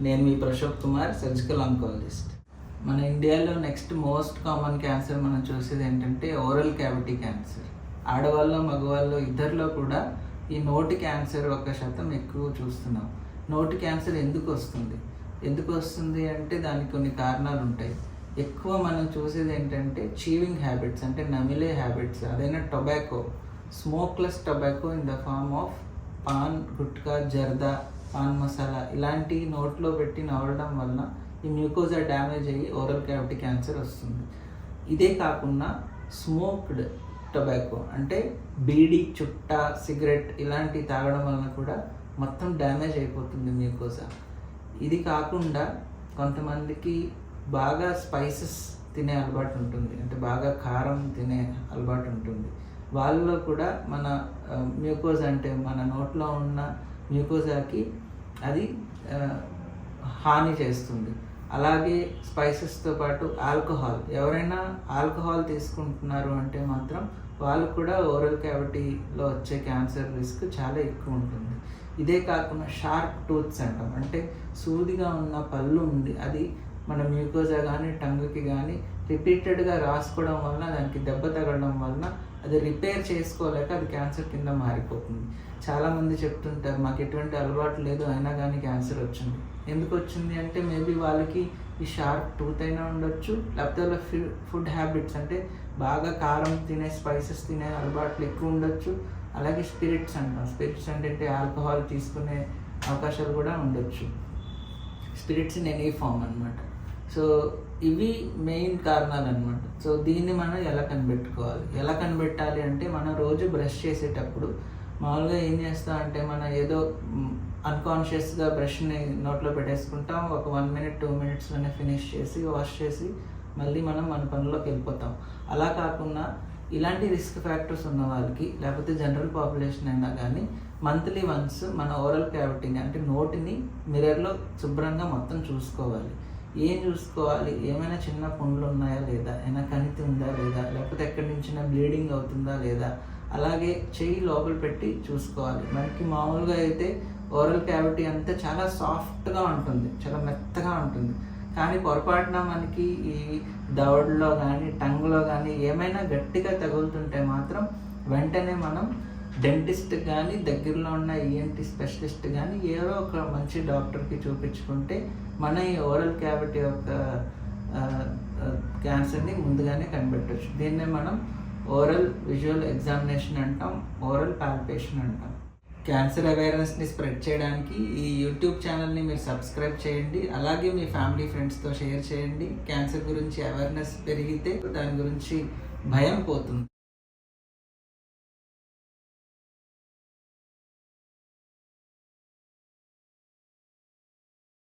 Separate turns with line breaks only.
నేను మీ Prashok Kumar surgical oncologist మన ఇండియాలో నెక్స్ట్ మోస్ట్ కామన్ క్యాన్సర్ మనం చూసేది ఏంటంటే ఓరల్ క్యావిటీ క్యాన్సర్ ఆడవాళ్ళు మగవాళ్ళు ఇద్దరిలో కూడా ఈ నోటి క్యాన్సర్ ఒక శాతం ఎక్కువ చూస్తున్నాం. నోటి క్యాన్సర్ ఎందుకు వస్తుంది? ఎందుకు వస్తుంది అంటే దానికి కొన్ని కారణాలు ఉంటాయి. ఎక్కువ మనం చూసేది ఏంటంటే చీవింగ్ హ్యాబిట్స్ అంటే నమిలే హ్యాబిట్స్ అదైనా tobacco smokeless tobacco in the form of paan gutka zarda paan masala ఇలాంటి నోట్లో పెట్టి నవలడం వలన ఈ మ్యూకోజా డ్యామేజ్ అయ్యి ఓరల్ క్యావిటీ క్యాన్సర్ వస్తుంది. ఇదే కాకుండా స్మోక్డ్ టొబాకో అంటే బీడీ చుట్ట సిగరెట్ ఇలాంటివి తాగడం వలన కూడా మొత్తం డ్యామేజ్ అయిపోతుంది మ్యూకోజా. ఇది కాకుండా కొంతమందికి బాగా స్పైసెస్ తినే అలవాటు ఉంటుంది. అంటే బాగా కారం తినే అలవాటు ఉంటుంది. వాళ్ళలో కూడా మన మ్యూకోజ్ అంటే మన నోట్లో ఉన్న మ్యూకోజాకి అది హాని చేస్తుంది. అలాగే స్పైసెస్తో పాటు ఆల్కహాల్ ఎవరైనా ఆల్కహాల్ తీసుకుంటున్నారు అంటే మాత్రం వాళ్ళు కూడా ఓరల్ క్యావిటీలో వచ్చే క్యాన్సర్ రిస్క్ చాలా ఎక్కువ ఉంటుంది. ఇదే కాకుండా షార్ప్ టూత్స్ అంటాం. అంటే సూదిగా ఉన్న పళ్ళు ఉంది అది మన మ్యూకోజా కానీ టంగుకి కానీ రిపీటెడ్గా రాసుకోవడం వలన దానికి దెబ్బ తగలడం అది రిపేర్ చేసుకోలేక అది క్యాన్సర్ కింద మారిపోతుంది. చాలామంది చెప్తుంటారు మాకు ఎటువంటి అలవాటు లేదు అయినా కానీ క్యాన్సర్ వచ్చింది. ఎందుకు వచ్చింది అంటే మేబీ వాళ్ళకి ఈ షార్ప్ టూత్ అయినా ఉండొచ్చు లేకపోతే వాళ్ళ ఫుడ్ హ్యాబిట్స్ అంటే బాగా కారం తినే స్పైసెస్ తినే అలవాట్లు ఎక్కువ ఉండొచ్చు. అలాగే స్పిరిట్స్ అంటాం. స్పిరిట్స్ అంటే ఆల్కహాల్ తీసుకునే అవకాశాలు కూడా ఉండొచ్చు. స్పిరిట్స్ ఇన్ ఎనీ ఫామ్ అనమాట సో ఇవి మెయిన్ కారణాలు అనమాట సో దీన్ని మనం ఎలా కనిపెట్టుకోవాలి? ఎలా కనిపెట్టాలి అంటే మనం రోజు బ్రష్ చేసేటప్పుడు మామూలుగా ఏం చేస్తాం అంటే మనం ఏదో అన్కాన్షియస్గా బ్రష్ని నోట్లో పెట్టేసుకుంటాం ఒక వన్ మినిట్ టూ మినిట్స్లోనే ఫినిష్ చేసి వాష్ చేసి మళ్ళీ మనం మన పనిలోకి వెళ్ళిపోతాం. అలా కాకుండా ఇలాంటి రిస్క్ ఫ్యాక్టర్స్ ఉన్న వాళ్ళకి లేకపోతే జనరల్ పాపులేషన్ అయినా కానీ మంత్లీ వన్స్ మన ఓరల్ క్యావిటీని అంటే నోటిని మిర్రర్లో శుభ్రంగా మొత్తం చూసుకోవాలి. ఏం చూసుకోవాలి? ఏమైనా చిన్న పుండ్లు ఉన్నాయా లేదా? ఏమైనా కణితి ఉందా లేదా? లేకపోతే ఎక్కడి నుంచి బ్లీడింగ్ అవుతుందా లేదా? అలాగే చెయ్యి లోపల పెట్టి చూసుకోవాలి. మనకి మామూలుగా అయితే ఓరల్ క్యావిటీ అంతా చాలా సాఫ్ట్గా ఉంటుంది. చాలా మెత్తగా ఉంటుంది. కానీ పొరపాటున మనకి ఈ దవడలో కానీ టంగ్లో కానీ ఏమైనా గట్టిగా తగులుతుంటే మాత్రం వెంటనే మనం డెంటిస్ట్ కానీ దగ్గరలో ఉన్న ఈఎన్టీ స్పెషలిస్ట్ కానీ ఏదో ఒక మంచి డాక్టర్కి చూపించుకుంటే మన ఈ ఓరల్ క్యావిటీ యొక్క క్యాన్సర్ని ముందుగానే కనిపెట్టవచ్చు దీన్నే మనం ఓరల్ విజువల్ ఎగ్జామినేషన్ అంటాం ఓరల్ పాల్పేషన్ అంటాం. క్యాన్సర్ అవేర్నెస్ని స్ప్రెడ్ చేయడానికి ఈ యూట్యూబ్ ఛానల్ని మీరు సబ్స్క్రైబ్ చేయండి. అలాగే మీ ఫ్యామిలీ ఫ్రెండ్స్తో షేర్ చేయండి. క్యాన్సర్ గురించి అవేర్నెస్ పెరిగితే దాని గురించి భయం పోతుంది.